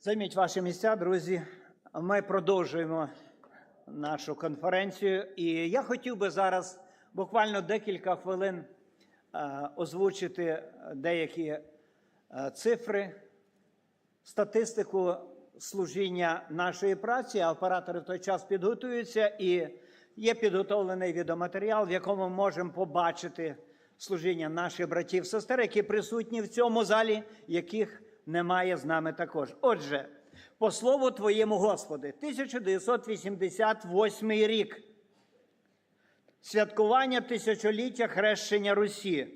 Займіть ваші місця, друзі. Ми продовжуємо нашу конференцію. І я хотів би зараз буквально декілька хвилин е, озвучити деякі е, цифри, статистику служіння нашої праці. Оператори в той час підготуються і є підготовлений відеоматеріал, в якому ми можемо побачити служіння наших братів сестер, які присутні в цьому залі, яких немає з нами також. Отже, по слову Твоєму, Господи, 1988 рік. Святкування тисячоліття хрещення Русі.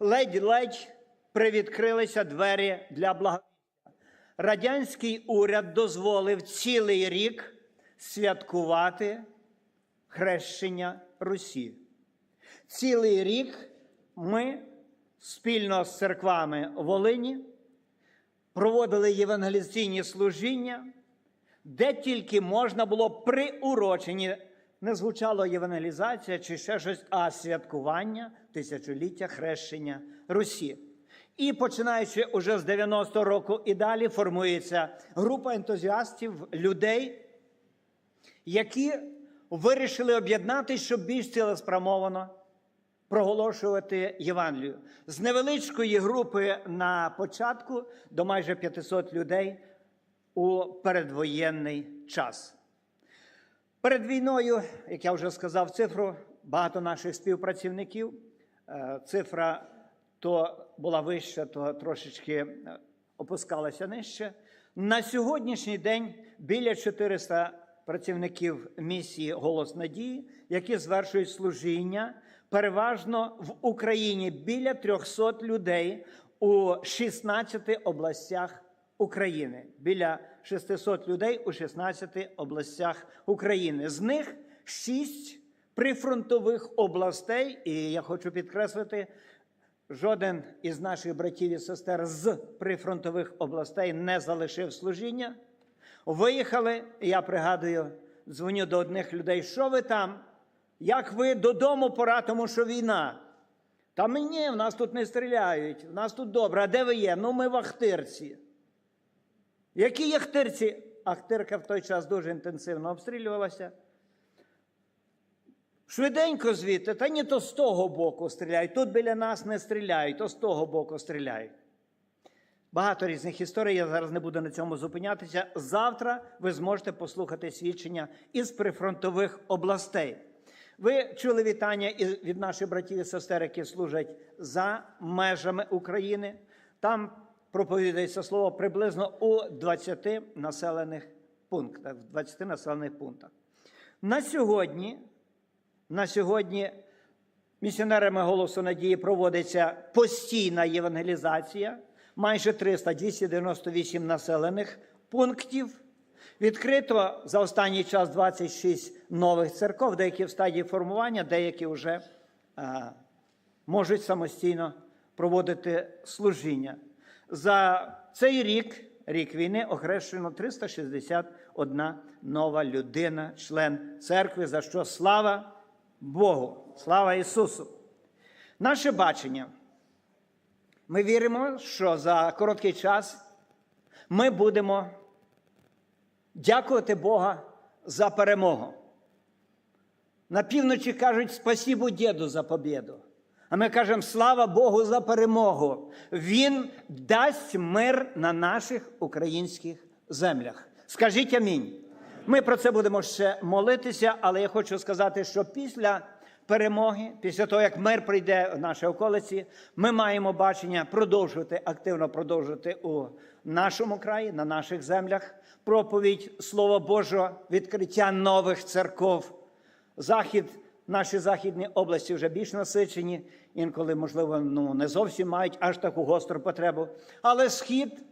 Ледь-ледь привідкрилися двері для благовістя. Радянський уряд дозволив цілий рік святкувати хрещення Русі. Цілий рік ми спільно з церквами Волині проводили євангелізаційні служіння, де тільки можна було приурочені, не звучало євангелізація чи ще щось, а святкування тисячоліття хрещення Русі. І починаючи уже з 90-го року і далі, формується група ентузіастів, людей, які вирішили об'єднатися, щоб більш цілеспрямовано проголошувати Євангелію. З невеличкої групи на початку до майже 500 людей у передвоєнний час. Перед війною, як я вже сказав, цифру багато наших співпрацівників. е, Цифра то була вища, то трошечки е, опускалася нижче. На сьогоднішній день біля 400 працівників місії Голос Надії, які звершують служіння переважно в Україні біля 300 людей у 16 областях України. Біля 600 людей у 16 областях України. З них 6 прифронтових областей, і я хочу підкреслити, жоден із наших братів і сестер з прифронтових областей не залишив служіння. Виїхали, я пригадую, дзвоню до одних людей, що ви там? Як ви додому пора, тому що війна? Та мені, в нас тут не стріляють, в нас тут добре. А де ви є? Ну, ми в Ахтирці. Які Ахтирці? Ахтирка в той час дуже інтенсивно обстрілювалася. Швиденько звідти, та ні то з того боку стріляють. Тут біля нас не стріляють, то з того боку стріляють. Багато різних історій, я зараз не буду на цьому зупинятися. Завтра ви зможете послухати свідчення із прифронтових областей. Ви чули вітання від наших братів і сестер, які служать за межами України. Там проповідається слово приблизно у 20 населених пунктах. В 20 населених пунктах. На сьогодні, на сьогодні місіонерами голосу надії проводиться постійна євангелізація, майже 300, 298 населених пунктів. Відкрито за останній час 26 нових церков, деякі в стадії формування, деякі вже а, можуть самостійно проводити служіння. За цей рік, рік війни, охрещено 361 нова людина, член церкви, за що слава Богу, слава Ісусу. Наше бачення. Ми віримо, що за короткий час ми будемо дякувати Бога за перемогу. На півночі кажуть спасібо діду за побіду. А ми кажемо слава Богу за перемогу. Він дасть мир на наших українських землях. Скажіть амінь. Ми про це будемо ще молитися, але я хочу сказати, що після перемоги, після того, як мир прийде в наші околиці, ми маємо бачення продовжувати, активно продовжувати у нашому краї, на наших землях проповідь Слова Божого, відкриття нових церков. Захід, наші західні області вже більш насичені, інколи, можливо, ну, не зовсім мають аж таку гостру потребу. Але схід,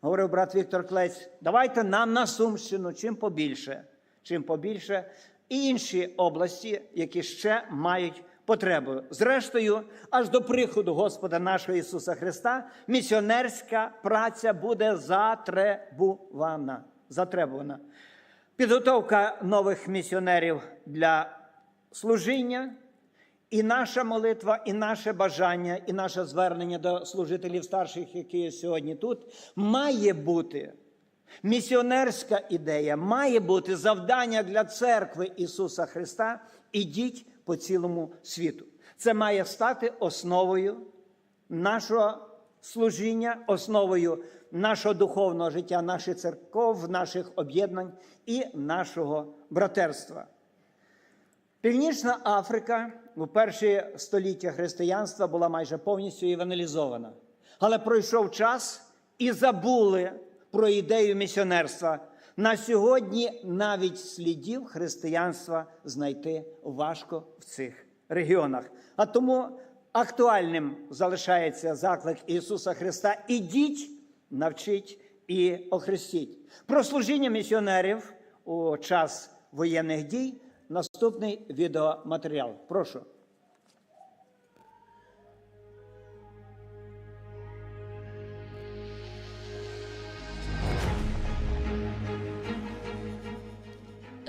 говорив брат Віктор Клець, давайте нам на Сумщину чим побільше, чим побільше, і інші області, які ще мають потребу. Зрештою, аж до приходу Господа нашого Ісуса Христа, місіонерська праця буде затребувана. Затребувана. Підготовка нових місіонерів для служіння, і наша молитва, і наше бажання, і наше звернення до служителів старших, які є сьогодні тут, має бути Місіонерська ідея має бути завдання для церкви Ісуса Христа. Ідіть по цілому світу. Це має стати основою нашого служіння, основою нашого духовного життя, наших церков, наших об'єднань і нашого братерства. Північна Африка у перші століття християнства була майже повністю евангелізована. Але пройшов час і забули про ідею місіонерства. На сьогодні навіть слідів християнства знайти важко в цих регіонах. А тому актуальним залишається заклик Ісуса Христа: ідіть, навчіть і охрестіть. Про служіння місіонерів у час воєнних дій наступний відеоматеріал. Прошу.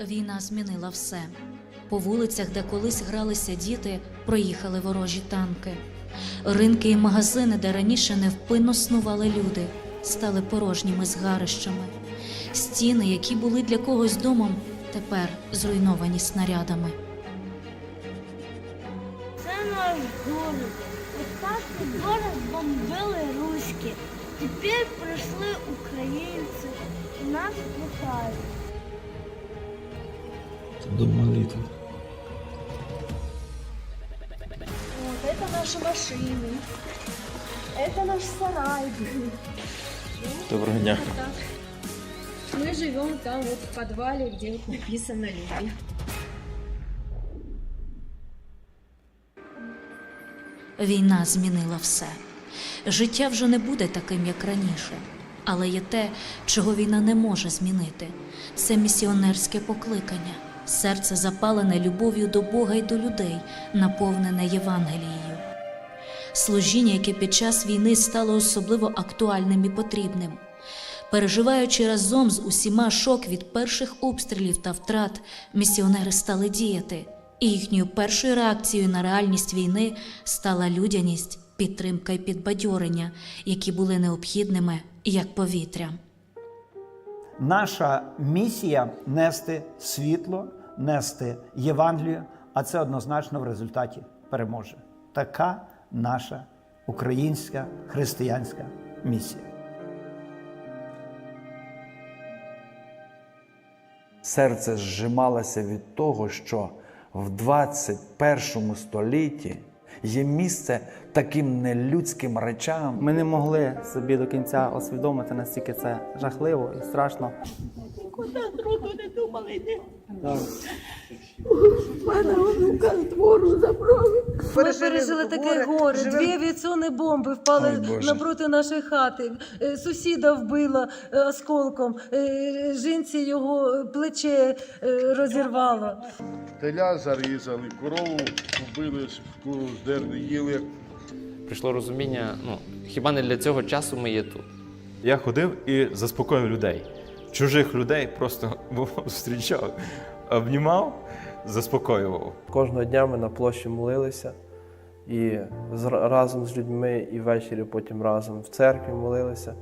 Війна змінила все. По вулицях, де колись гралися діти, проїхали ворожі танки. Ринки і магазини, де раніше невпинно снували люди, стали порожніми згарищами. Стіни, які були для когось домом, тепер зруйновані снарядами. Це наш город. Ось так город бомбили руські. Тепер прийшли українці і нас питають. Дом молитвы. Вот наши машины. Это наш сарай. Доброго дня. Мы живем там вот в подвале, где вот написано люди. Війна змінила все. Життя вже не буде таким, як раніше. Але є те, чого війна не може змінити. Це місіонерське покликання, серце запалене любов'ю до Бога і до людей, наповнене Євангелією. Служіння, яке під час війни стало особливо актуальним і потрібним. Переживаючи разом з усіма шок від перших обстрілів та втрат, місіонери стали діяти, і їхньою першою реакцією на реальність війни стала людяність, підтримка і підбадьорення, які були необхідними як повітря. Наша місія нести світло, нести Євангелію, а це однозначно в результаті переможе. Така наша українська християнська місія. Серце зжималося від того, що в 21 столітті є місце таким нелюдським речам. Ми не могли собі до кінця усвідомити, наскільки це жахливо і страшно. Ми пережили таке горе. Дві авіаційні бомби впали напроти нашої хати. Е, Сусіда вбила е, осколком. Е, Жінці його плече розірвало. Теля зарізали, корову вбили, куру здерли, їли. прийшло розуміння, ну хіба не для цього часу ми є тут. Я ходив і заспокоїв людей Чужих людей просто зустрічав, обнімав, заспокоював. Кожного дня ми на площі молилися і з- разом з людьми, і ввечері потім разом в церкві молилися.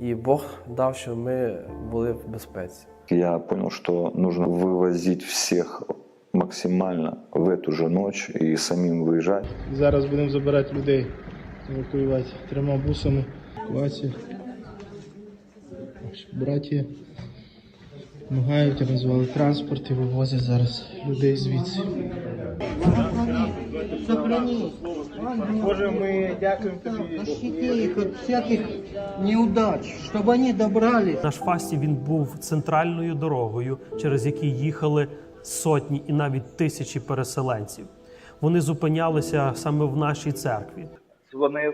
І Бог дав, щоб ми були в безпеці. Я понял, что нужно вывозить всех максимально в эту же ночь и самим выезжать. Зараз будемо забирати людей, евакуювати трьома бусами. Васі, наші браті допомагають, розвали транспорт і вивозять зараз людей звідси. Боже, ми дякуємо тобі. их от всяких неудач, чтобы они добрались. Наш фастів він був центральною дорогою, через який їхали сотні і навіть тисячі переселенців. Вони зупинялися саме в нашій церкві. Дзвонив,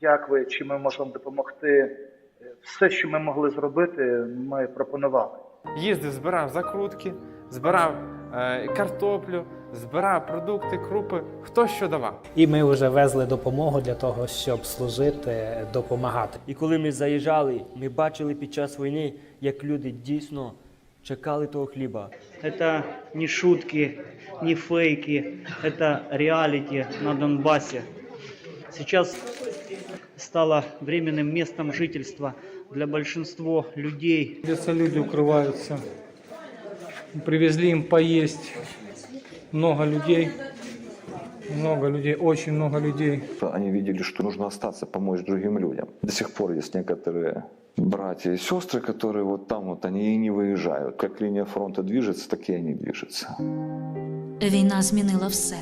як ви, чи ми можемо допомогти Все, що ми могли зробити, ми пропонували. Їздив, збирав закрутки, збирав е, картоплю, збирав продукти, крупи, хто що давав. І ми вже везли допомогу для того, щоб служити, допомагати. І коли ми заїжджали, ми бачили під час війни, як люди дійсно чекали того хліба. Это не шутки, не фейки, это реалити на Донбассе. Сейчас стало временным местом жительства для большинства людей. Где люди укрываются. Привезли им поесть. Много людей. Много людей, очень много людей. Они видели, что нужно остаться, помочь другим людям. До сих пор есть некоторые братья и сестры, которые вот там вот, они и не выезжают. Как линия фронта движется, так и они движутся. Війна змінила все.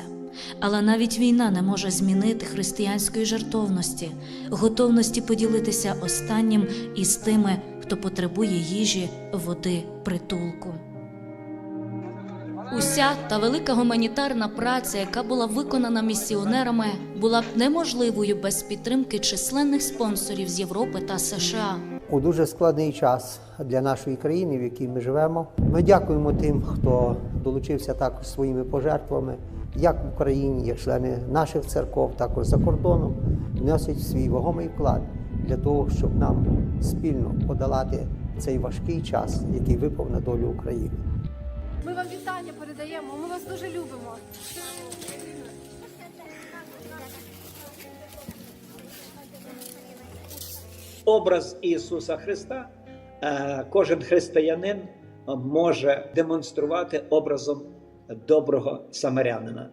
Але навіть війна не може змінити християнської жертовності, готовності поділитися останнім із тими, хто потребує їжі, води, притулку. Уся та велика гуманітарна праця, яка була виконана місіонерами, була б неможливою без підтримки численних спонсорів з Європи та США. у дуже складний час для нашої країни, в якій ми живемо. Ми дякуємо тим, хто долучився також своїми пожертвами, як в Україні, як члени наших церков, також за кордоном, вносять свій вагомий вклад для того, щоб нам спільно подолати цей важкий час, який випав на долю України. Ми вам вітання передаємо. Ми вас дуже любимо. Образ Ісуса Христа е, кожен християнин може демонструвати образом доброго самарянина.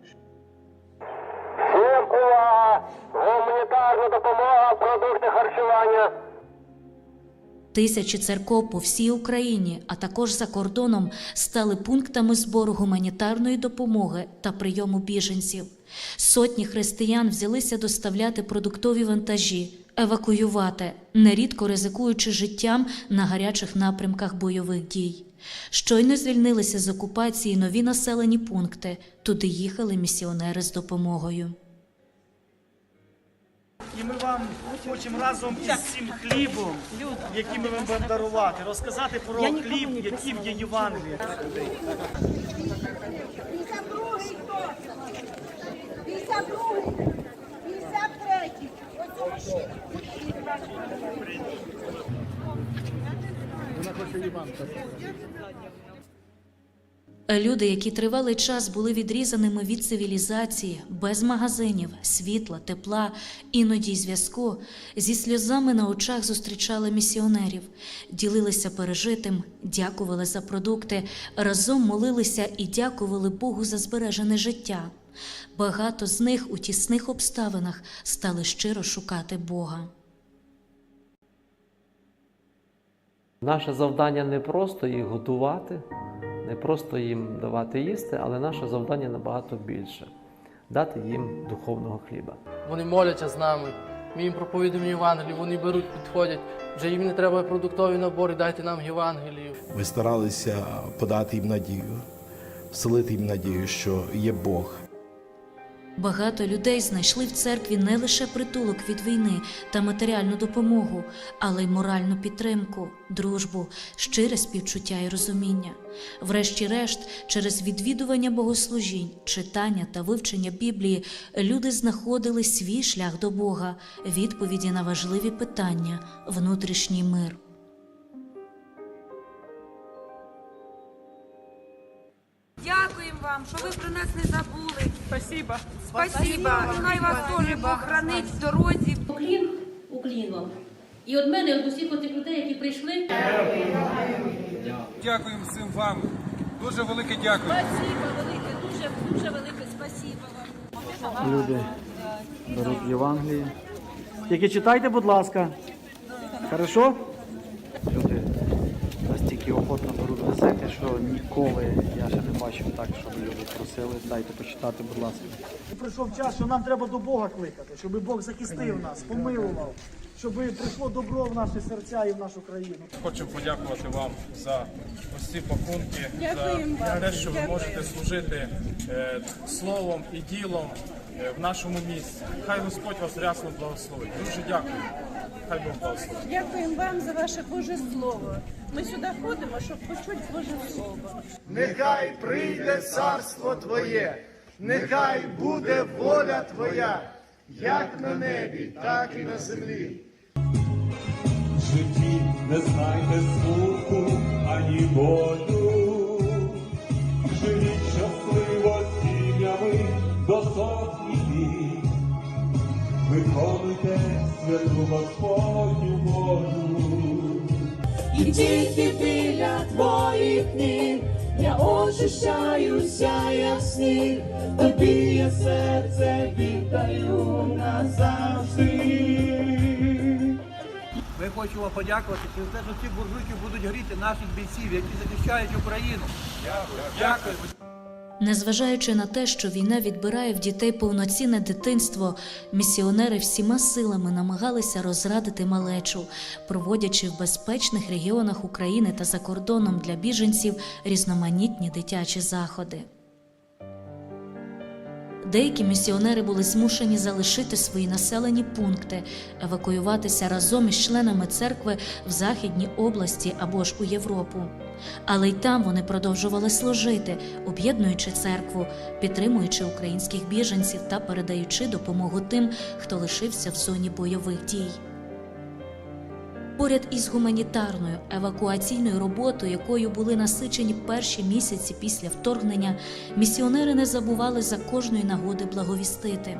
Всім увага! Гуманітарна допомога, продукти харчування. Тисячі церков по всій Україні, а також за кордоном, стали пунктами збору гуманітарної допомоги та прийому біженців. Сотні християн взялися доставляти продуктові вантажі, евакуювати, нерідко ризикуючи життям на гарячих напрямках бойових дій. Щойно звільнилися з окупації нові населені пункти. Туди їхали місіонери з допомогою. І ми вам хочемо разом із цим хлібом, який ми вам будемо дарувати, розказати про хліб, який в є Євангелії. 52 53 Люди, які тривалий час були відрізаними від цивілізації, без магазинів, світла, тепла, іноді й зв'язку, зі сльозами на очах зустрічали місіонерів, ділилися пережитим, дякували за продукти, разом молилися і дякували Богу за збережене життя. Багато з них у тісних обставинах стали щиро шукати Бога. Наше завдання не просто їх готувати, не просто їм давати їсти, але наше завдання набагато більше дати їм духовного хліба. Вони моляться з нами. Ми їм проповідуємо Євангелію, вони беруть, підходять. Вже їм не треба продуктові набори, дайте нам Євангелію. Ми старалися подати їм надію, вселити їм надію, що є Бог. Багато людей знайшли в церкві не лише притулок від війни та матеріальну допомогу, але й моральну підтримку, дружбу, щире співчуття і розуміння. Врешті-решт, через відвідування богослужінь, читання та вивчення Біблії, люди знаходили свій шлях до Бога, відповіді на важливі питання, внутрішній мир. Дякуємо вам, що ви про нас не забули. Спасибо. Спасибо. Хай вас теж Бог хранить в дорозі. Уклін, уклін. І від мене, від усіх тих людей, які прийшли. Дякуємо всім вам. Дуже велике дякую. Спасибо велике, дуже, дуже велике спасибо вам. Люди беруть Євангеліє. Тільки читайте, будь ласка. Хорошо? Люди настільки охотно беруть що ніколи я ще не бачив так, щоб люди просили, дайте почитати, будь ласка. Прийшов час, що нам треба до Бога кликати, щоб Бог захистив нас, помилував, щоб прийшло добро в наші серця і в нашу країну. Хочу подякувати вам за ось ці пакунки, Дякуємо за те, що ви можете служити е, словом і ділом е, в нашому місті. Хай Господь вас рясно благословить. Дуже дякую. Хай Бог благословить. Дякуємо вам за ваше Боже Слово. Ми сюди ходимо, щоб почути Боже Слово. Нехай прийде царство Твоє, нехай буде воля Твоя, як на небі, так і на землі. В житті не знайте смутку ані болю. Живіть щасливо сім'ями до сотні виконуйте святу Господню волю. І тільки біля твоїх ніг я очищаюся, як сніг, тобі я серце віддаю назавжди. Ми хочемо подякувати через те, що ці буржуйки будуть гріти наших бійців, які захищають Україну. Дякую. Незважаючи на те, що війна відбирає в дітей повноцінне дитинство, місіонери всіма силами намагалися розрадити малечу, проводячи в безпечних регіонах України та за кордоном для біженців різноманітні дитячі заходи. Деякі місіонери були змушені залишити свої населені пункти, евакуюватися разом із членами церкви в Західній області або ж у Європу. Але й там вони продовжували служити, об'єднуючи церкву, підтримуючи українських біженців та передаючи допомогу тим, хто лишився в зоні бойових дій. Поряд із гуманітарною евакуаційною роботою, якою були насичені перші місяці після вторгнення, місіонери не забували за кожної нагоди благовістити,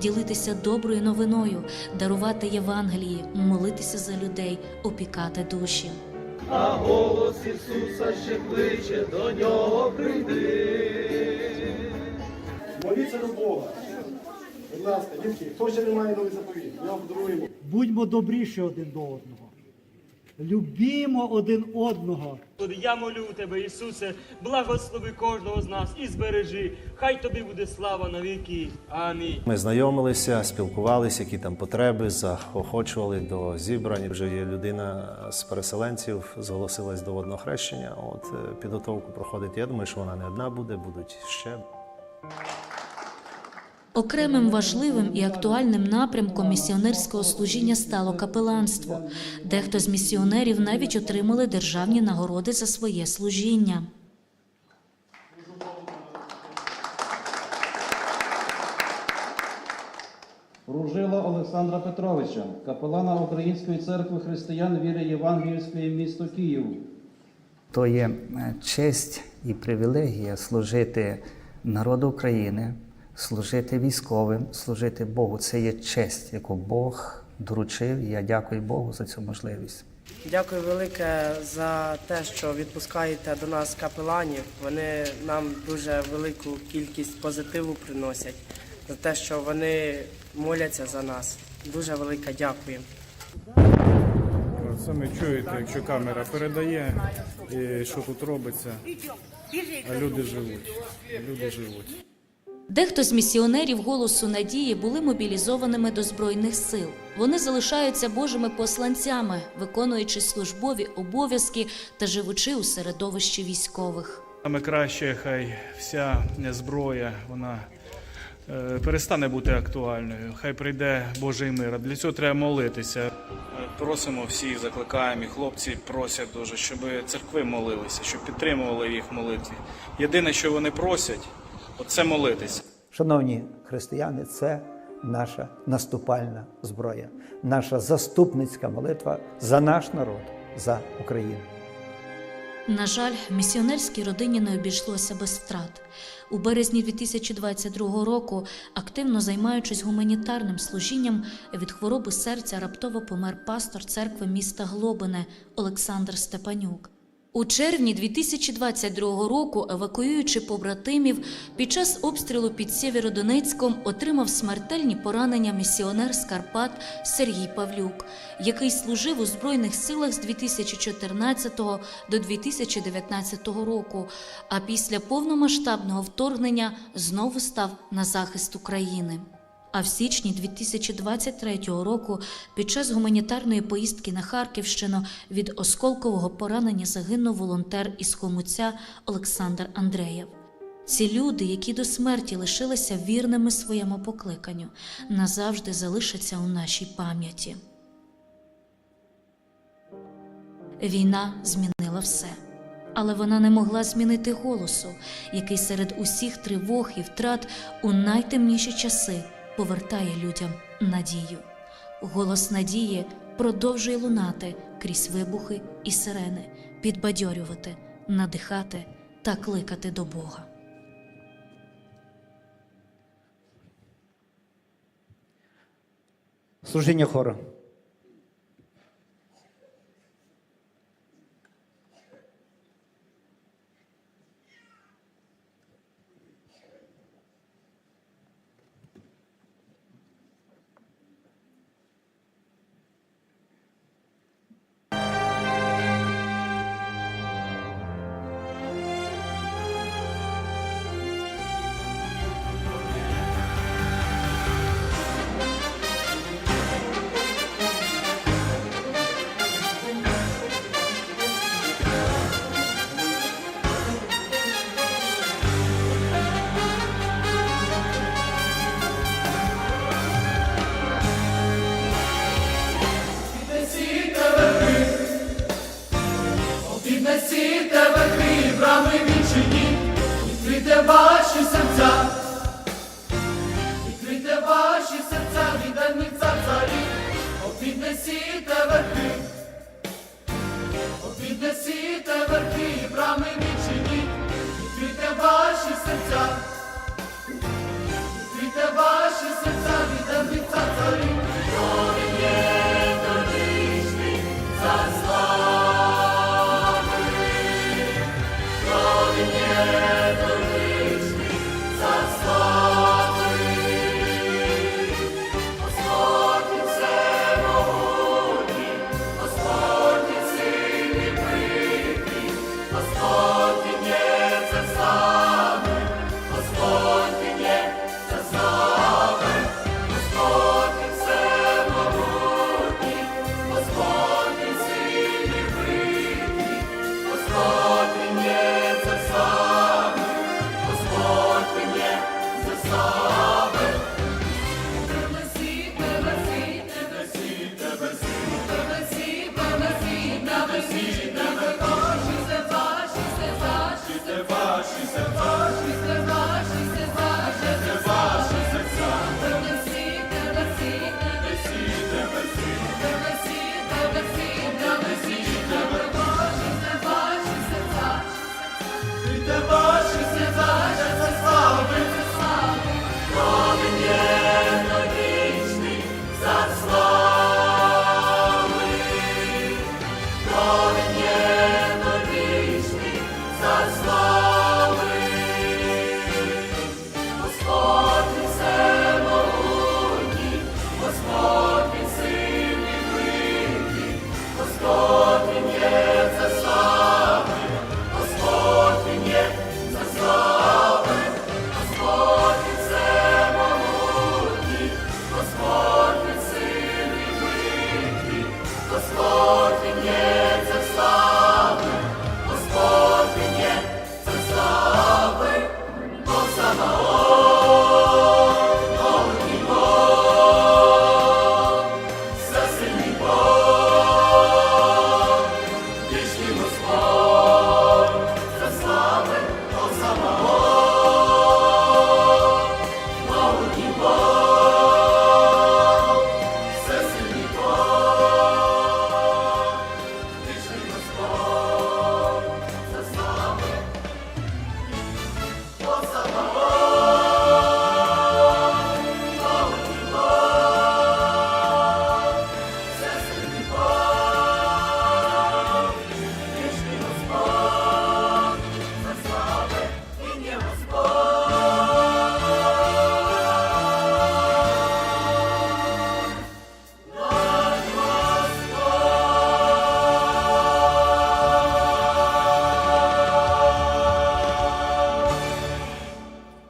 ділитися доброю новиною, дарувати Євангелії, молитися за людей, опікати душі. А голос Ісуса ще кличе, до нього прийди. Моліться до Бога. Будь ласка, дітки, хто ще не має новий заповіт? Я вам подаруємо. Будьмо добріші один до одного. Любімо один одного. Я молю тебе, Ісусе, благослови кожного з нас і збережи. Хай тобі буде слава на віки. Амінь. Ми знайомилися, спілкувалися, які там потреби, заохочували до зібрань. Вже є людина з переселенців, зголосилась до водного хрещення. От е, підготовку проходить. Я думаю, що вона не одна буде, будуть ще. Окремим важливим і актуальним напрямком місіонерського служіння стало капеланство. Дехто з місіонерів навіть отримали державні нагороди за своє служіння. Ружила Олександра Петровича, капелана Української церкви християн віри Євангельської місто Київ. То є е, честь і привілегія служити народу України, служити військовим, служити Богу. Це є честь, яку Бог доручив. І я дякую Богу за цю можливість. Дякую велике за те, що відпускаєте до нас капеланів. Вони нам дуже велику кількість позитиву приносять, за те, що вони моляться за нас. Дуже велике дякую. Самі чуєте, якщо камера передає, і що тут робиться, а люди живуть. Люди живуть. Дехто з місіонерів голосу надії були мобілізованими до збройних сил. Вони залишаються Божими посланцями, виконуючи службові обов'язки та живучи у середовищі військових. Саме краще, хай вся зброя вона е, перестане бути актуальною. Хай прийде Божий мир. А для цього треба молитися. Просимо всіх, закликаємо, і хлопці просять дуже, щоб церкви молилися, щоб підтримували їх молитві. Єдине, що вони просять, це молитися. Шановні християни, це наша наступальна зброя, наша заступницька молитва за наш народ, за Україну. На жаль, місіонерській родині не обійшлося без втрат. У березні 2022 року, активно займаючись гуманітарним служінням, від хвороби серця раптово помер пастор церкви міста Глобине Олександр Степанюк. У червні 2022 року, евакуюючи побратимів, під час обстрілу під Сєвєродонецьком отримав смертельні поранення місіонер з Карпат Сергій Павлюк, який служив у Збройних силах з 2014 до 2019 року, а після повномасштабного вторгнення знову став на захист України. А в січні 2023 року під час гуманітарної поїздки на Харківщину від осколкового поранення загинув волонтер із Хомуця Олександр Андреєв. Ці люди, які до смерті лишилися вірними своєму покликанню, назавжди залишаться у нашій пам'яті. Війна змінила все. Але вона не могла змінити голосу, який серед усіх тривог і втрат у найтемніші часи повертає людям надію. Голос надії продовжує лунати крізь вибухи і сирени, підбадьорювати, надихати та кликати до Бога. Служіння хору.